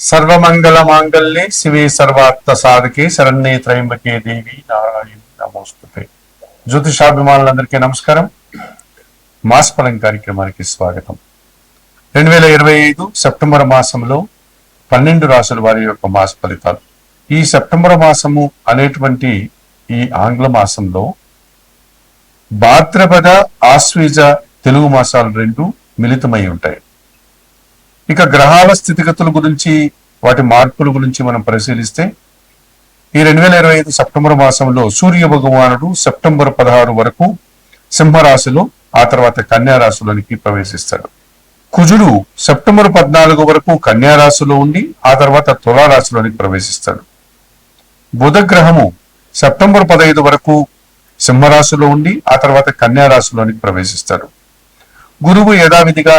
సర్వమంగళ మాంగళ్యే శివే సర్వార్థ సాధకే శరణ్యే త్రయంబకే దేవి నారాయణ నమోస్తుతే. జ్యోతిషాభిమానులందరికీ నమస్కారం. మాసఫలం కార్యక్రమానికి స్వాగతం. రెండు వేల ఇరవై ఐదు సెప్టెంబర్ మాసంలో పన్నెండు రాసుల వారి యొక్క మాస ఫలితాలు. ఈ సెప్టెంబర్ మాసము అనేటువంటి ఈ ఆంగ్ల మాసంలో భాద్రపద ఆశ్వీజ తెలుగు మాసాలు రెండు మిళితమై ఉంటాయి. ఇక గ్రహాల స్థితిగతుల గురించి వాటి మార్పుల గురించి మనం పరిశీలిస్తే ఈ రెండు వేల ఇరవై ఐదు సెప్టెంబర్ మాసంలో సూర్య భగవానుడు సెప్టెంబర్ పదహారు వరకు సింహరాశిలో ఆ తర్వాత కన్యారాశిలోనికి ప్రవేశిస్తాడు. కుజుడు సెప్టెంబర్ పద్నాలుగు వరకు కన్యారాశిలో ఉండి ఆ తర్వాత తులారాశిలోనికి ప్రవేశిస్తాడు. బుధ గ్రహము సెప్టెంబర్ పదహైదు వరకు సింహరాశిలో ఉండి ఆ తర్వాత కన్యారాశిలోనికి ప్రవేశిస్తాడు. గురువు యథావిధిగా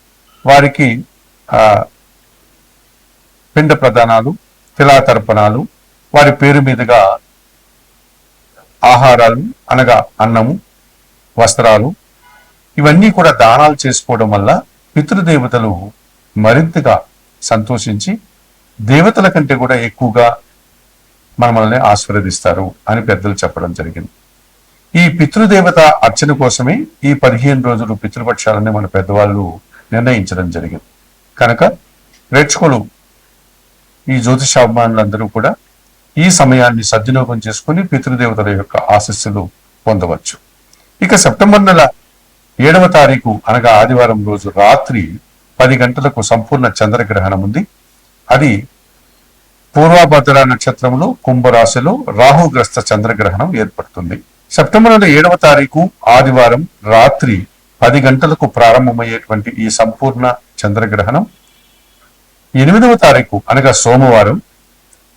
వారికి పిండ ప్రదానాలు తిలాతర్పణాలు వారి పేరు మీదుగా ఆహారాలు అనగా అన్నము వస్త్రాలు ఇవన్నీ కూడా దానాలు చేసుకోవడం వల్ల పితృదేవతలు మరింతగా సంతోషించి దేవతల కంటే కూడా ఎక్కువగా మనల్ని ఆశీర్వదిస్తారు అని పెద్దలు చెప్పడం జరిగింది. ఈ పితృదేవత అర్చన కోసమే ఈ పదిహేను రోజులు పితృపక్షాలని మన పెద్దవాళ్ళు నిర్ణయించడం జరిగింది. కనుక ప్రేక్షకులు ఈ జ్యోతిషాభిమానులందరూ కూడా ఈ సమయాన్ని సద్వినియోగం చేసుకుని పితృదేవతల యొక్క ఆశస్సులు పొందవచ్చు. ఇక సెప్టెంబర్ నెల ఏడవ తారీఖు అనగా ఆదివారం రోజు రాత్రి పది గంటలకు సంపూర్ణ చంద్రగ్రహణం ఉంది. అది పూర్వభద్ర నక్షత్రంలో కుంభరాశిలో రాహుగ్రస్త చంద్రగ్రహణం ఏర్పడుతుంది. సెప్టెంబర్ నెల ఏడవ తారీఖు ఆదివారం రాత్రి పది గంటలకు ప్రారంభమయ్యేటువంటి ఈ సంపూర్ణ చంద్రగ్రహణం. ఎనిమిదవ తారీఖు అనగా సోమవారం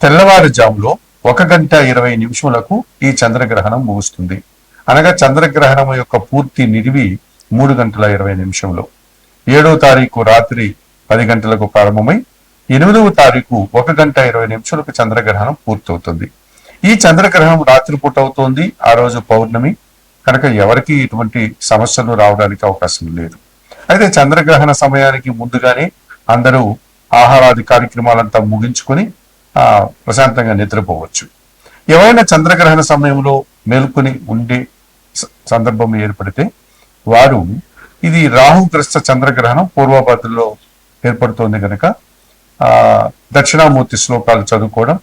తెల్లవారుజాములో ఒక గంట ఇరవై నిమిషములకు ఈ చంద్రగ్రహణం ముగుస్తుంది. అనగా చంద్రగ్రహణం యొక్క పూర్తి నిడివి మూడు గంటల ఇరవై నిమిషంలో ఏడవ తారీఖు రాత్రి పది గంటలకు ప్రారంభమై ఎనిమిదవ తారీఖు ఒక గంట ఇరవై నిమిషాలకు చంద్రగ్రహణం పూర్తవుతుంది. ఈ చంద్రగ్రహణం రాత్రిపూట అవుతోంది. ఆ రోజు పౌర్ణమి. కనుక ఎవరికి ఇటువంటి సమస్యలు రావడానికి అవకాశం లేదు. అయితే చంద్రగ్రహణ సమయానికి ముందుగానే అందరూ ఆహారాది కార్యక్రమాలంతా ముగించుకొని ఆ ప్రశాంతంగా నిద్రపోవచ్చు. ఎవరైనా చంద్రగ్రహణ సమయంలో మేల్కొని ఉండే స- సందర్భం ఏర్పడితే వారు ఇది రాహుగ్రస్త చంద్రగ్రహణం పూర్వభద్రలో ఏర్పడుతోంది కనుక ఆ దక్షిణామూర్తి శ్లోకాలు చదువుకోవడం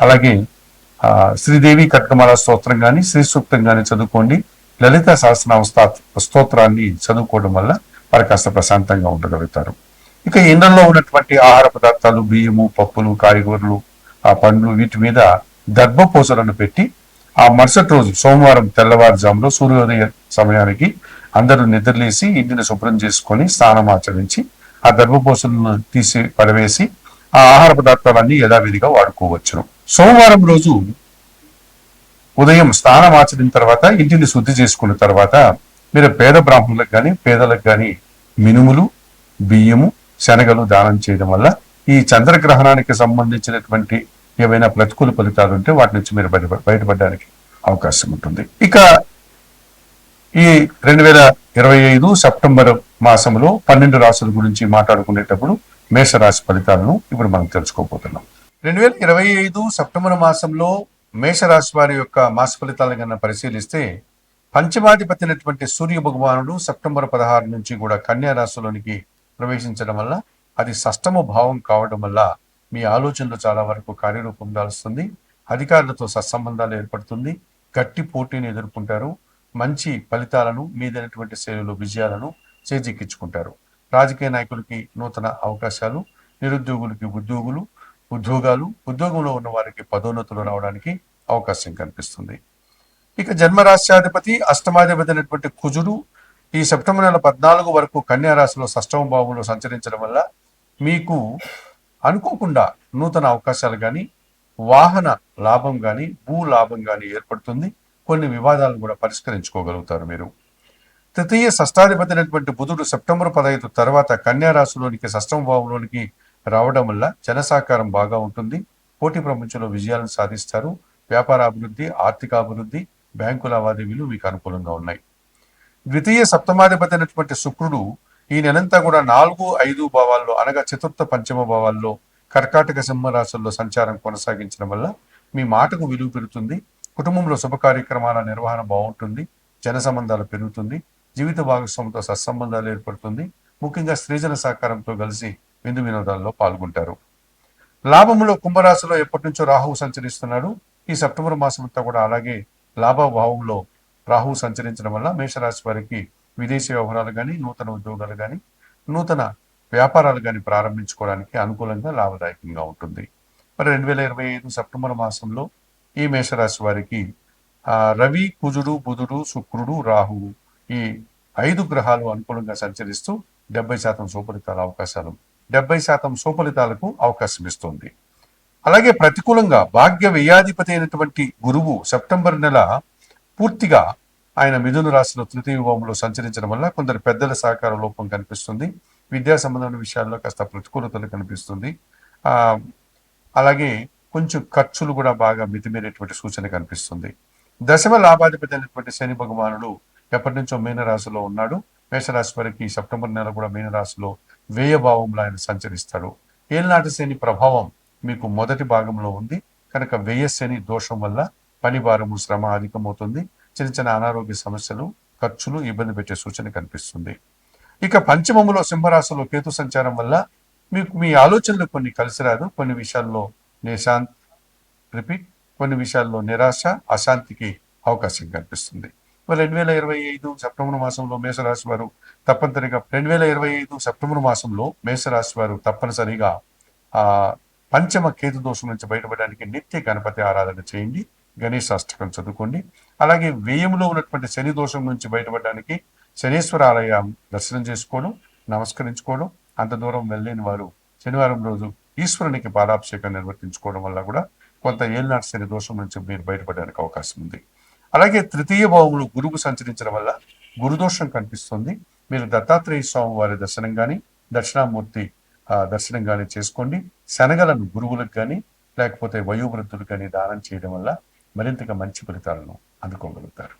అలాగే ఆ శ్రీదేవి కట్కమాల స్తోత్రం కానీ శ్రీ సూక్తం కానీ చదువుకోండి. లలిత సహస్రనామ స్తోత్ర- స్తోత్రాన్ని చదువుకోవడం వల్ల వారు కాస్త ప్రశాంతంగా ఉండగలుగుతారు. ఇక ఇళ్ళలో ఉన్నటువంటి ఆహార పదార్థాలు బియ్యము పప్పులు కాయగూరలు ఆ పండ్లు వీటి మీద దర్భపూసలను పెట్టి ఆ మరుసటి రోజు సోమవారం తెల్లవారుజాములో సూర్యోదయ సమయానికి అందరూ నిద్రలేసి ఇంటిని శుభ్రం చేసుకొని స్నానం ఆచరించి ఆ దర్భపూసలను తీసి పడవేసి ఆ ఆహార పదార్థాలన్నీ యథావిధిగా వాడుకోవచ్చును. సోమవారం రోజు ఉదయం స్నానం ఆచరిన తర్వాత ఇంటిని శుద్ధి చేసుకున్న తర్వాత మీరు పేద బ్రాహ్మణులకు కానీ పేదలకు కానీ మినుములు బియ్యము శనగలు దానం చేయడం వల్ల ఈ చంద్రగ్రహణానికి సంబంధించినటువంటి ఏవైనా ప్రతికూల ఫలితాలు ఉంటే వాటి నుంచి మీరు బయట బయటపడడానికి అవకాశం ఉంటుంది. ఇక ఈ రెండు వేల ఇరవై ఐదు సెప్టెంబర్ మాసంలో పన్నెండు రాసుల గురించి మాట్లాడుకునేటప్పుడు మేషరాశి ఫలితాలను ఇప్పుడు మనం తెలుసుకోబోతున్నాం. రెండు వేల ఇరవై ఐదు సెప్టెంబర్ మాసంలో మేషరాశి వారి యొక్క మాస ఫలితాలను కన్నా పరిశీలిస్తే పంచమాధిపతి అయినటువంటి సూర్య భగవానుడు సెప్టెంబర్ పదహారు నుంచి కూడా కన్యా రాశిలోనికి ప్రవేశించడం వల్ల అది సష్టమ భావం కావడం వల్ల మీ ఆలోచనలు చాలా వరకు కార్యరూపం దాల్స్తుంది. అధికారులతో సత్సంబంధాలు ఏర్పడుతుంది. గట్టి పోటీని ఎదుర్కొంటారు. మంచి ఫలితాలను మీదైనటువంటి శైలిలో విజయాలను చేజిక్కించుకుంటారు. రాజకీయ నాయకులకి నూతన అవకాశాలు నిరుద్యోగులకి ఉద్యోగులు ఉద్యోగాలు ఉద్యోగంలో ఉన్న వారికి పదోన్నతులు రావడానికి అవకాశం కనిపిస్తుంది. ఇక జన్మరాశ్యాధిపతి అష్టమాధిపతి అయినటువంటి కుజుడు ఈ సెప్టెంబర్ నెల పద్నాలుగు వరకు కన్యా రాశిలో సష్టమ భావంలో సంచరించడం వల్ల మీకు అనుకోకుండా నూతన అవకాశాలు కానీ వాహన లాభం కానీ భూ లాభం కానీ ఏర్పడుతుంది. కొన్ని వివాదాలను కూడా పరిష్కరించుకోగలుగుతారు మీరు. తృతీయ షష్టాధిపతి అయినటువంటి బుధుడు సెప్టెంబర్ పదహైదు తర్వాత కన్యా రాశిలోనికి షష్టమ భావంలోనికి రావడం వల్ల జనసాకారం బాగా ఉంటుంది. పోటీ ప్రపంచంలో విజయాలను సాధిస్తారు. వ్యాపార అభివృద్ధి ఆర్థిక అభివృద్ధి బ్యాంకు లావాదేవీలు మీకు అనుకూలంగా ఉన్నాయి. ద్వితీయ సప్తమాధిపతి అయినటువంటి శుక్రుడు ఈ నెలంతా కూడా నాలుగు ఐదు భావాల్లో అనగా చతుర్థ పంచమ భావాల్లో కర్కాటక సింహరాశుల్లో సంచారం కొనసాగించడం వల్ల మీ మాటకు విలువ పెరుగుతుంది. కుటుంబంలో శుభ కార్యక్రమాల నిర్వహణ బాగుంటుంది. జన సంబంధాలు పెరుగుతుంది. జీవిత భాగస్వామితో సత్సంబంధాలు ఏర్పడుతుంది. ముఖ్యంగా స్త్రీజన సహకారంతో కలిసి విందు వినోదాల్లో పాల్గొంటారు. లాభములో కుంభరాశిలో ఎప్పటి నుంచో రాహువు సంచరిస్తున్నాడు. ఈ సెప్టెంబర్ మాసం అంతా కూడా అలాగే లాభభావంలో రాహువు సంచరించడం వల్ల మేషరాశి వారికి విదేశీ వ్యవహారాలు కానీ నూతన ఉద్యోగాలు కానీ నూతన వ్యాపారాలు కానీ ప్రారంభించుకోవడానికి అనుకూలంగా లాభదాయకంగా ఉంటుంది. మరి రెండు వేల ఇరవై ఐదు సెప్టెంబర్ మాసంలో ఈ మేషరాశి వారికి రవి కుజుడు బుధుడు శుక్రుడు రాహువు ఈ ఐదు గ్రహాలు అనుకూలంగా సంచరిస్తూ డెబ్బై శాతం సూపరితాల అవకాశాలు డెబ్బై శాతం సుఫలితాలకు అవకాశం ఇస్తుంది. అలాగే ప్రతికూలంగా భాగ్య వ్యయాధిపతి అయినటువంటి గురువు సెప్టెంబర్ నెల పూర్తిగా ఆయన మిథున రాశిలో తృతీయ యుగంలో సంచరించడం వల్ల కొందరు పెద్దల సహకార లోపం కనిపిస్తుంది. విద్యా సంబంధమైన విషయాల్లో కాస్త ప్రతికూలతలు కనిపిస్తుంది. అలాగే కొంచెం ఖర్చులు కూడా బాగా మితిమీరేటువంటి సూచన కనిపిస్తుంది. దశమ లాభాధిపతి అయినటువంటి శని భగవానుడు ఎప్పటి నుంచో మీనరాశిలో ఉన్నాడు. మేషరాశి వారికి సెప్టెంబర్ నెల కూడా మీనరాశిలో వ్యయభావంలో ఆయన సంచరిస్తాడు ఏళ్ళనాటి శని ప్రభావం మీకు మొదటి భాగంలో ఉంది. కనుక వ్యయ దోషం వల్ల పని భారము శ్రమ అధికమవుతుంది. చిన్న చిన్న అనారోగ్య సమస్యలు ఖర్చులు ఇబ్బంది పెట్టే సూచన కనిపిస్తుంది. ఇక పంచమములో సింహరాశిలో కేతు సంచారం వల్ల మీకు మీ ఆలోచనలు కొన్ని కలిసిరాదు కొన్ని విషయాల్లో నిశాంత్ రిపీట్ కొన్ని విషయాల్లో నిరాశ అశాంతికి అవకాశం కనిపిస్తుంది. రెండు వేల ఇరవై ఐదు సెప్టెంబర్ మాసంలో మేషరాశి వారు తప్పనిసరిగా రెండు వేల ఇరవై ఐదు సెప్టెంబర్ మాసంలో మేషరాశి వారు తప్పనిసరిగా ఆ పంచమ కేతు దోషం నుంచి బయటపడడానికి నిత్య గణపతి ఆరాధన చేయండి గణేష్ అష్టకం చదువుకోండి. అలాగే వ్యయంలో ఉన్నటువంటి శని దోషం నుంచి బయటపడడానికి శనీశ్వర ఆలయం దర్శనం చేసుకోవడం నమస్కరించుకోవడం అంత దూరం వెళ్ళలేని వారు శనివారం రోజు ఈశ్వరునికి పాదాభిషేకం నిర్వర్తించుకోవడం వల్ల కూడా కొంత ఏళ్ళనాటి శని దోషం నుంచి మీరు బయటపడడానికి అవకాశం ఉంది. అలాగే తృతీయ భావములు గురువు సంచరించడం వల్ల గురుదోషం కనిపిస్తుంది. మీరు దత్తాత్రేయ స్వామి వారి దర్శనం కానీ దక్షిణామూర్తి దర్శనం కానీ చేసుకోండి. శనగలను గురువులకు కానీ లేకపోతే వయోవృద్ధులకు కానీ దానం చేయడం వల్ల మరింతగా మంచి ఫలితాలను అందుకోగలుగుతారు.